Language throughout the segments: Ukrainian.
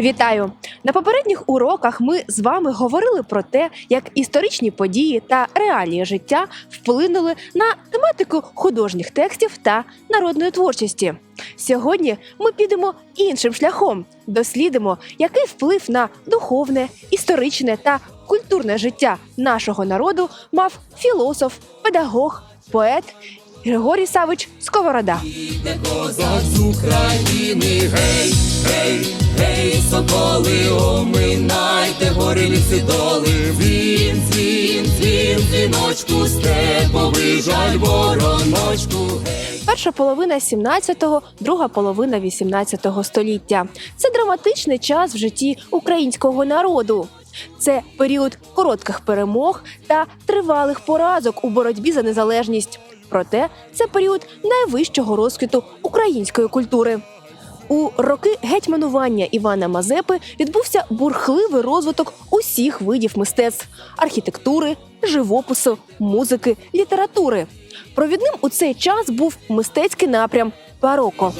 Вітаю! На попередніх уроках ми з вами говорили про те, як історичні події та реалії життя вплинули на тематику художніх текстів та народної творчості. Сьогодні ми підемо іншим шляхом, дослідимо, який вплив на духовне, історичне та культурне життя нашого народу мав філософ, педагог, поет Григорій Савич Сковорода. Гей, гей, гей, соколи, оминайте гори ліси доли. Дзвін, дзвін, дзвін, дзвіночку, степовий жаль вороночку. Перша половина 17-го, друга половина 18-го століття. Це драматичний час в житті українського народу. Це період коротких перемог та тривалих поразок у боротьбі за незалежність. Проте це період найвищого розквіту української культури. У роки гетьманування Івана Мазепи відбувся бурхливий розвиток усіх видів мистецтв архітектури, живопису, музики, літератури. Провідним у цей час був мистецький напрям бароко.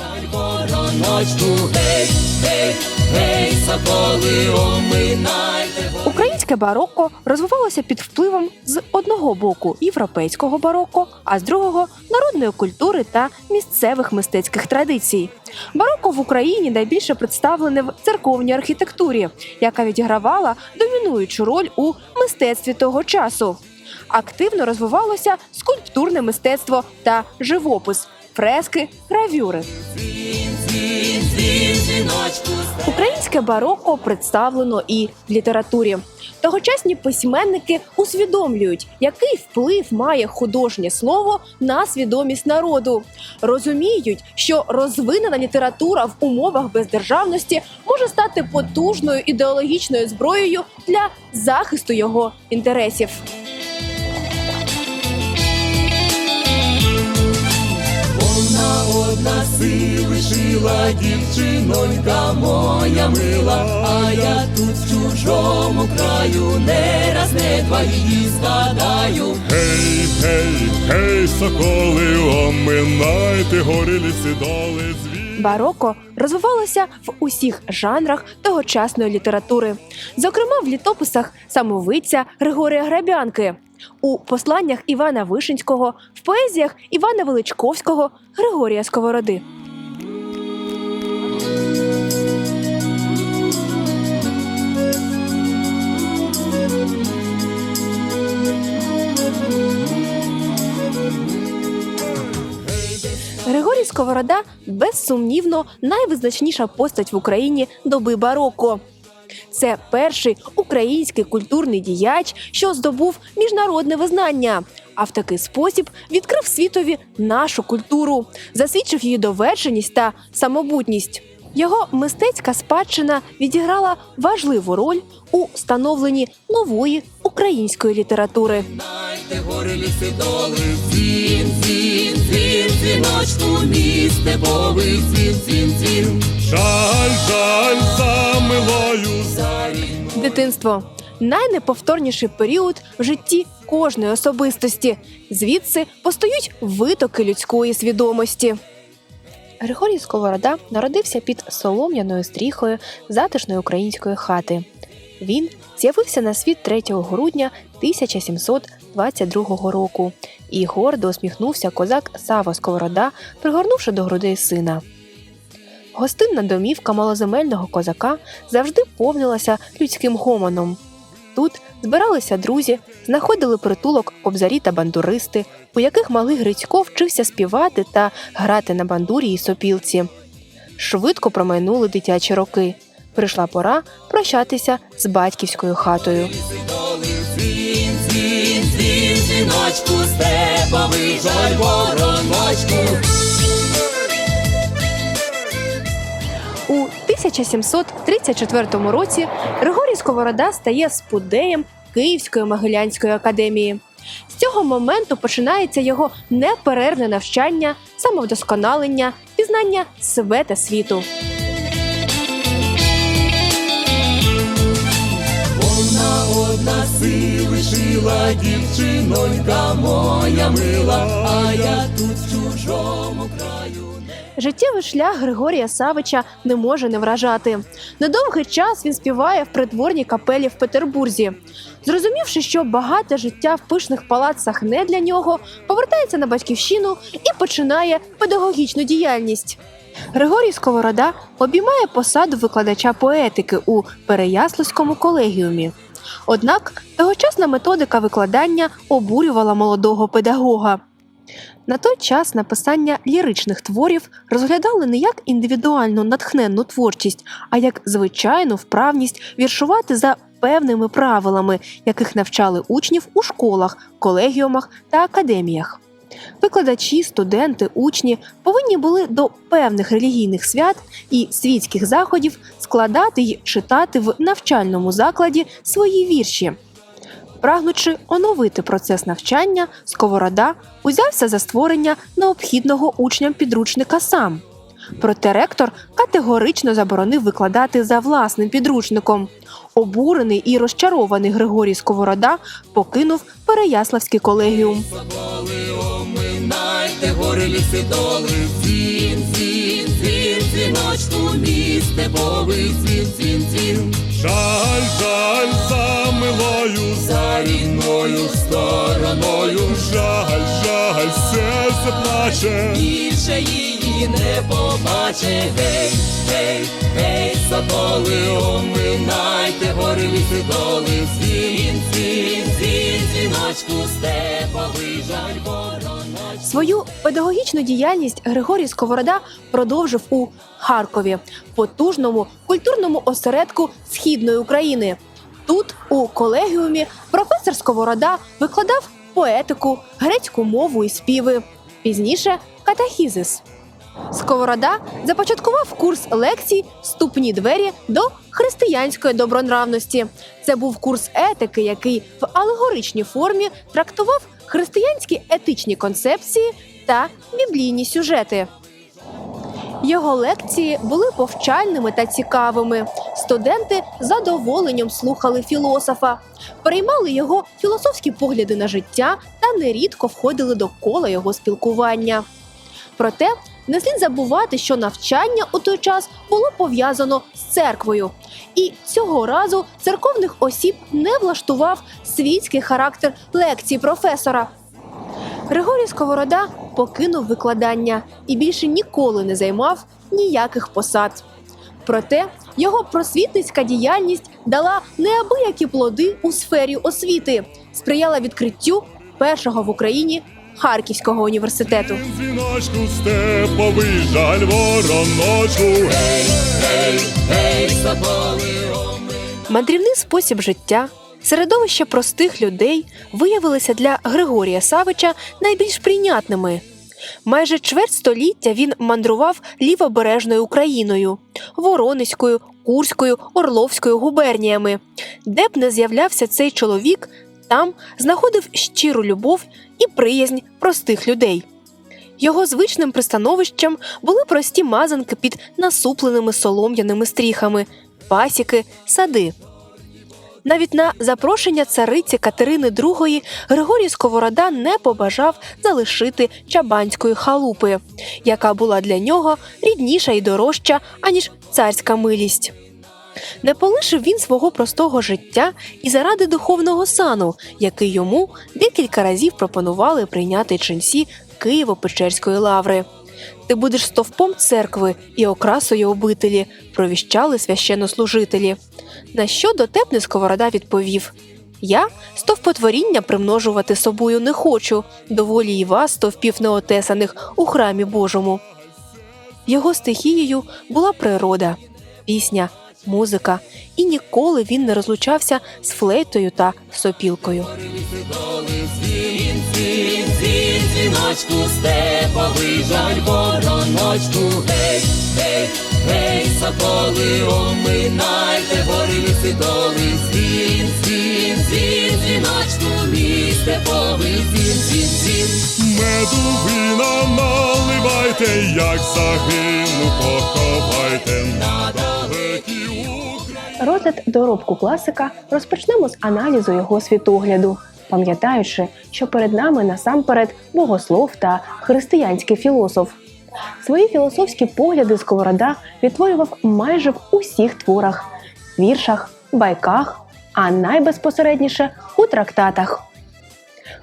Гей, гей, гей, соколи, оминайте Українське бароко розвивалося під впливом з одного боку європейського бароко, а з другого народної культури та місцевих мистецьких традицій. Бароко в Україні найбільше представлене в церковній архітектурі, яка відігравала домінуючу роль у мистецтві того часу. Активно розвивалося скульптурне мистецтво та живопис, фрески, гравюри. Українське бароко представлено і в літературі. Тогочасні письменники усвідомлюють, який вплив має художнє слово на свідомість народу. Розуміють, що розвинена література в умовах бездержавності може стати потужною ідеологічною зброєю для захисту його інтересів. Одна лишила дівчинонька моя мила, а я тут в чужому краю не раз не два її згадаю. Гей, гей, гей, соколи, оминайте гори ліси доли. Бароко розвивалося в усіх жанрах тогочасної літератури, зокрема в літописах самовиця Григорія Грабянки, у посланнях Івана Вишинського, в поезіях Івана Величковського, Григорія Сковороди. Григорій Сковорода безсумнівно найвизначніша постать в Україні доби бароко. Це перший український культурний діяч, що здобув міжнародне визнання, а в такий спосіб відкрив світові нашу культуру, засвідчив її довершеність та самобутність. Його мистецька спадщина відіграла важливу роль у становленні нової української літератури. Знайте гори ліси доли, дзвін, дзвін, дзвін, дзвіночку, місте повий дзвін, дзвін, дзвін. Жаль, жаль, за милою Зарі Дитинство найнеповторніший період в житті кожної особистості. Звідси постають витоки людської свідомості. Григорій Сковорода народився під солом'яною стріхою затишної української хати. Він з'явився на світ 3 грудня 1722 року і гордо усміхнувся козак Сава Сковорода, пригорнувши до грудей сина. Гостинна домівка малоземельного козака завжди повнилася людським гомоном. Тут збиралися друзі, знаходили притулок кобзарі та бандуристи, у яких малий Грицько вчився співати та грати на бандурі і сопілці. Швидко промайнули дитячі роки. Прийшла пора прощатися з батьківською хатою. Дзвіночку, степовий жаль вороночку. У 1734 році Григорій Сковорода стає спудеєм Київської Могилянської академії. З цього моменту починається його неперервне навчання, самовдосконалення, пізнання себе та світу. Вона одна сили лишила дівчинонька моя мила, а я тут в чужому краю. Життєвий шлях Григорія Савича не може не вражати. Недовгий час він співає в придворній капелі в Петербурзі. Зрозумівши, що багате життя в пишних палацах не для нього, повертається на батьківщину і починає педагогічну діяльність. Григорій Сковорода обіймає посаду викладача поетики у Переяславському колегіумі. Однак тогочасна методика викладання обурювала молодого педагога. На той час написання ліричних творів розглядали не як індивідуальну натхненну творчість, а як звичайну вправність віршувати за певними правилами, яких навчали учнів у школах, колегіумах та академіях. Викладачі, студенти, учні повинні були до певних релігійних свят і світських заходів складати й читати в навчальному закладі свої вірші. Прагнучи оновити процес навчання, Сковорода узявся за створення необхідного учням підручника сам. Проте ректор категорично заборонив викладати за власним підручником. Обурений і розчарований Григорій Сковорода покинув Переяславський колегіум. Соколи гори ліси доли, дзвін, дзвін, дзвін, дзвіночку місте, бовий дзвін, дзвін, дзвін. Жаль, жаль, за милою, За рідною стороною, жаль, жаль, серце плаче. більше її не побаче. Гей, гей, гей, соколи оминайте, гори ліси доли, дзвін, дзвін, дзвін, дзвіночку степовий, жаль. Свою педагогічну діяльність Григорій Сковорода продовжив у Харкові, потужному культурному осередку Східної України. Тут, у колегіумі, професор Сковорода викладав поетику, грецьку мову і співи. Пізніше катахізис. Сковорода започаткував курс лекцій Ступні двері до християнської добронравності. Це був курс етики, який в алегоричній формі трактував християнські етичні концепції та біблійні сюжети. Його лекції були повчальними та цікавими. Студенти задоволенням слухали філософа, переймали його філософські погляди на життя та нерідко входили до кола його спілкування. Проте не слід забувати, що навчання у той час було пов'язано з церквою, і цього разу церковних осіб не влаштував світський характер лекцій професора. Григорій Сковорода покинув викладання і більше ніколи не займав ніяких посад. Проте його просвітницька діяльність дала неабиякі плоди у сфері освіти, сприяла відкриттю першого в Україні Харківського університету. Степовий, жаль, вороночку. Мандрівний спосіб життя, середовище простих людей виявилися для Григорія Савича найбільш прийнятними. Майже чверть століття він мандрував лівобережною Україною, Воронезькою, Курською, Орловською губерніями. Де б не з'являвся цей чоловік, там знаходив щиру любов і приязнь простих людей. Його звичним пристановищем були прості мазанки під насупленими солом'яними стріхами, пасіки, сади. Навіть на запрошення цариці Катерини II Григорій Сковорода не побажав залишити чабанської халупи, яка була для нього рідніша і дорожча, аніж царська милість. Не полишив він свого простого життя і заради духовного сану, який йому декілька разів пропонували прийняти ченці Києво-Печерської лаври. Ти будеш стовпом церкви і окрасою обителі, провіщали священнослужителі. На що дотепний Сковорода відповів: Я стовпотворіння примножувати собою не хочу, доволі і вас, стовпів неотесаних у храмі Божому. Його стихією була природа, пісня, музика, і ніколи він не розлучався з флейтою та сопілкою. Дзвін, степовий, жаль, гей, гей, гей, соколи оминайте, гори ліси доли, дзвін, дзвін, дзвін, дзвіночку, мій степовий, дзвін, дзвін, дзвін. Меду вина наливайте, як загину, поховайте. Розгляд доробку класика розпочнемо з аналізу його світогляду, пам'ятаючи, що перед нами насамперед богослов та християнський філософ. Свої філософські погляди Сковорода відтворював майже в усіх творах, віршах, байках, а найбезпосередніше у трактатах.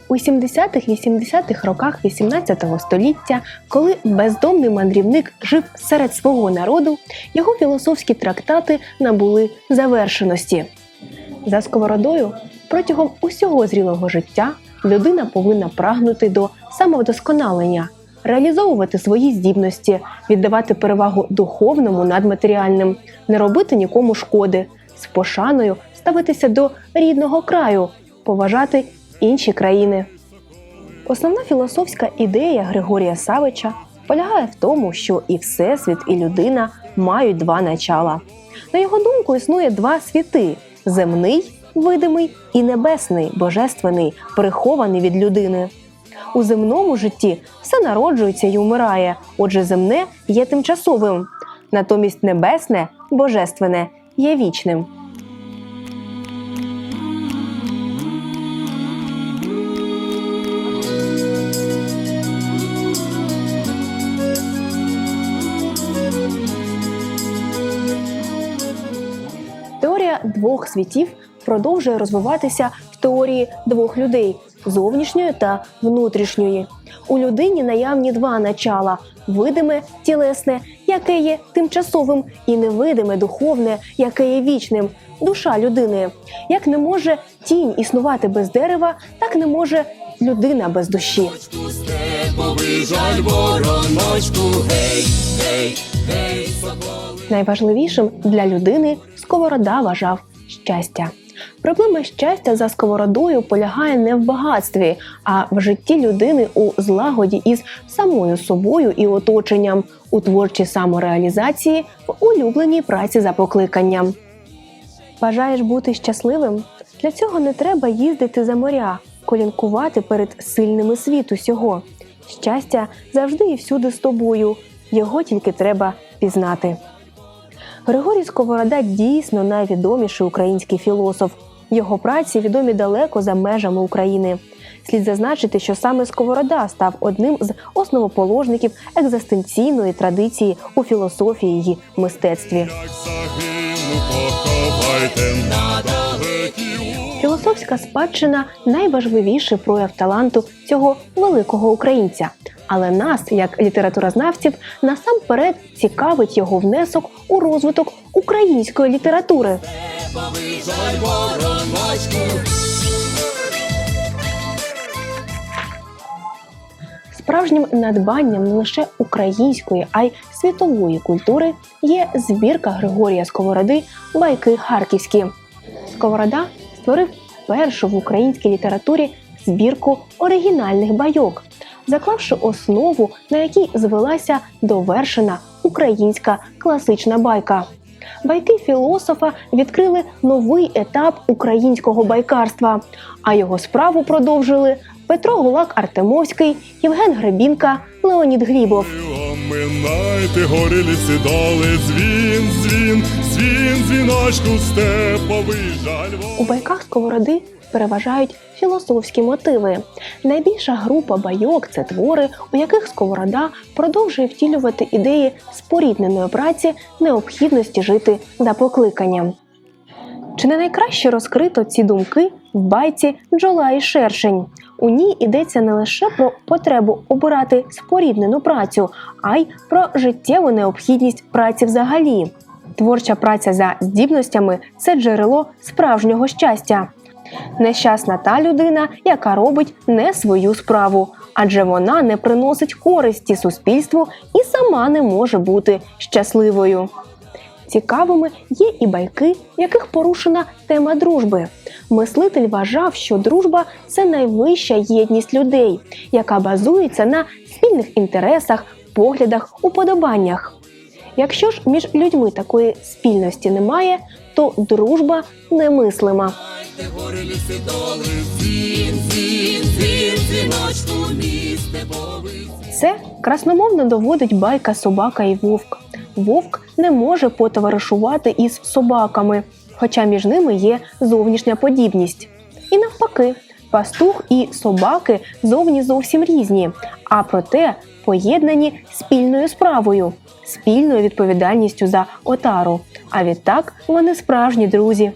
У 70-х-80-х роках 18 століття, коли бездомний мандрівник жив серед свого народу, його філософські трактати набули завершеності. За сковородою протягом усього зрілого життя людина повинна прагнути до самовдосконалення, реалізовувати свої здібності, віддавати перевагу духовному над матеріальним, не робити нікому шкоди, з пошаною ставитися до рідного краю, поважати інші країни. Основна філософська ідея Григорія Савича полягає в тому, що і Всесвіт, і людина мають два начала. На його думку, існує два світи: земний, видимий і небесний, божественний, прихований від людини. У земному житті все народжується і умирає, отже, земне є тимчасовим. Натомість небесне, божественне є вічним. Двох світів продовжує розвиватися в теорії двох людей зовнішньої та внутрішньої. У людині наявні два начала: видиме тілесне, яке є тимчасовим, і невидиме духовне, яке є вічним. Душа людини. Як не може тінь існувати без дерева, так не може людина без душі. Жаль вороночку, гей, гей, гей. Найважливішим для людини сковорода вважав щастя. Проблема щастя за сковородою полягає не в багатстві, а в житті людини у злагоді із самою собою і оточенням, у творчій самореалізації, в улюбленій праці за покликанням. Бажаєш бути щасливим? Для цього не треба їздити за моря, колінкувати перед сильними світу сього. Щастя завжди і всюди з тобою. Його тільки треба пізнати. Григорій Сковорода дійсно найвідоміший український філософ. Його праці відомі далеко за межами України. Слід зазначити, що саме Сковорода став одним з основоположників екзистенційної традиції у філософії й мистецтві. Філософська спадщина найважливіший прояв таланту цього великого українця. Але нас, як літературознавців, насамперед цікавить його внесок у розвиток української літератури. Справжнім надбанням не лише української, а й світової культури є збірка Григорія Сковороди Байки Харківські. Сковорода створив першу в українській літературі збірку оригінальних байок, заклавши основу, на якій звелася довершена українська класична байка. Байки філософа відкрили новий етап українського байкарства, а його справу продовжили Петро Гулак Артемовський, Євген Гребінка, Леонід Глібов. Оминайте гори ліси доли, дзвін, дзвін, дзвін, дзвіночку, степовий жаль. У байках сковороди переважають філософські мотиви. Найбільша група байок це твори, у яких сковорода продовжує втілювати ідеї спорідненої праці, необхідності жити за покликанням. Чи не найкраще розкрито ці думки в байці Джола і Шершень? У ній йдеться не лише про потребу обирати споріднену працю, а й про життєву необхідність праці взагалі. Творча праця за здібностями це джерело справжнього щастя. Нещасна та людина, яка робить не свою справу, адже вона не приносить користі суспільству і сама не може бути щасливою. Цікавими є і байки, в яких порушена тема дружби. Мислитель вважав, що дружба це найвища єдність людей, яка базується на спільних інтересах, поглядах, уподобаннях. Якщо ж між людьми такої спільності немає, то дружба немислима. Це красномовно доводить байка собака і вовк. Вовк не може потоваришувати із собаками, хоча між ними є зовнішня подібність. І навпаки, Пастух і собаки зовні зовсім різні, а проте поєднані спільною справою, спільною відповідальністю за отару. А відтак вони справжні друзі.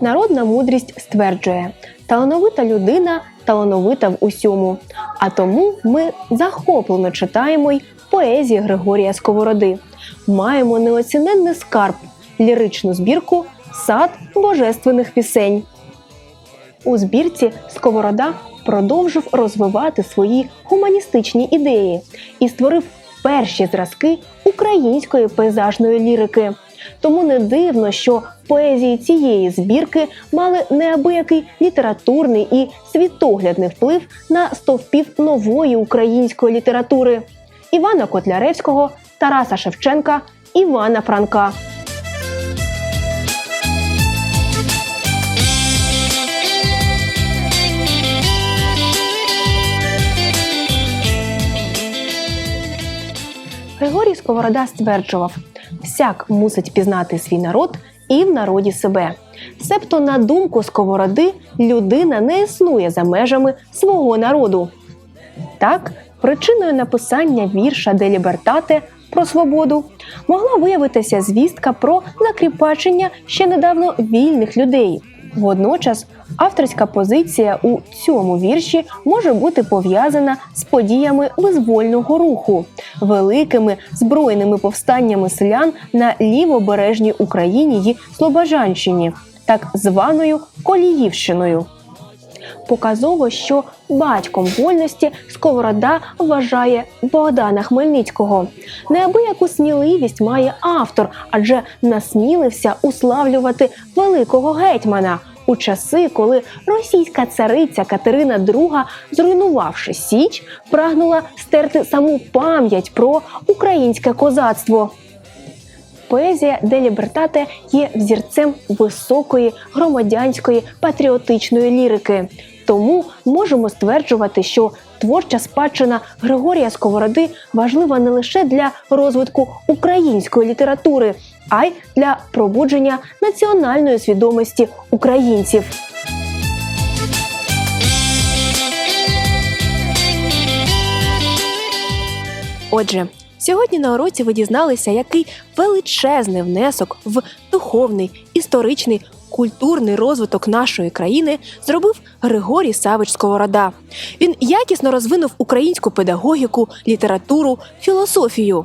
Народна мудрість стверджує: талановита людина талановита в усьому. А тому ми захоплено читаємо й поезії Григорія Сковороди. Маємо неоціненний скарб, ліричну збірку Сад божественних пісень. У збірці Сковорода продовжив розвивати свої гуманістичні ідеї і створив перші зразки української пейзажної лірики. Тому не дивно, що поезії цієї збірки мали неабиякий літературний і світоглядний вплив на стовпів нової української літератури Івана Котляревського, Тараса Шевченка, Івана Франка. Григорій Сковорода стверджував: всяк мусить пізнати свій народ і в народі себе. Себто, на думку Сковороди, людина не існує за межами свого народу. Так, причиною написання вірша Де Лібертате про свободу могла виявитися звістка про закріпачення ще недавно вільних людей. Водночас авторська позиція у цьому вірші може бути пов'язана з подіями визвольного руху, великими збройними повстаннями селян на лівобережній Україні й Слобожанщині, так званою Коліївщиною. Показово, що батьком вольності Сковорода вважає Богдана Хмельницького. Неабияку сміливість має автор, адже насмілився уславлювати великого гетьмана у часи, коли російська цариця Катерина II, зруйнувавши Січ, прагнула стерти саму пам'ять про українське козацтво. Поезія Де Лібертате є взірцем високої громадянської патріотичної лірики. Тому можемо стверджувати, що творча спадщина Григорія Сковороди важлива не лише для розвитку української літератури, а й для пробудження національної свідомості українців. Отже, сьогодні на уроці ви дізналися, який величезний внесок в духовний, історичний, культурний розвиток нашої країни зробив Григорій Савич Сковорода. Він якісно розвинув українську педагогіку, літературу, філософію.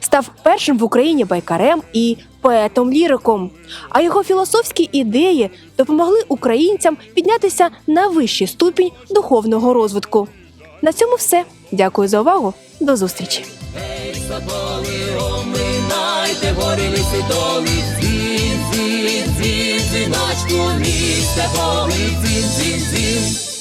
Став першим в Україні байкарем і поетом-ліриком. А його філософські ідеї допомогли українцям піднятися на вищий ступінь духовного розвитку. На цьому все. Дякую за увагу. До зустрічі. Ей, соболи, оминайте, горі ліси доли, дзвін, дзвін, дзвін, дзвіночку, місце, боли, дзвін, дзвін, дзвін.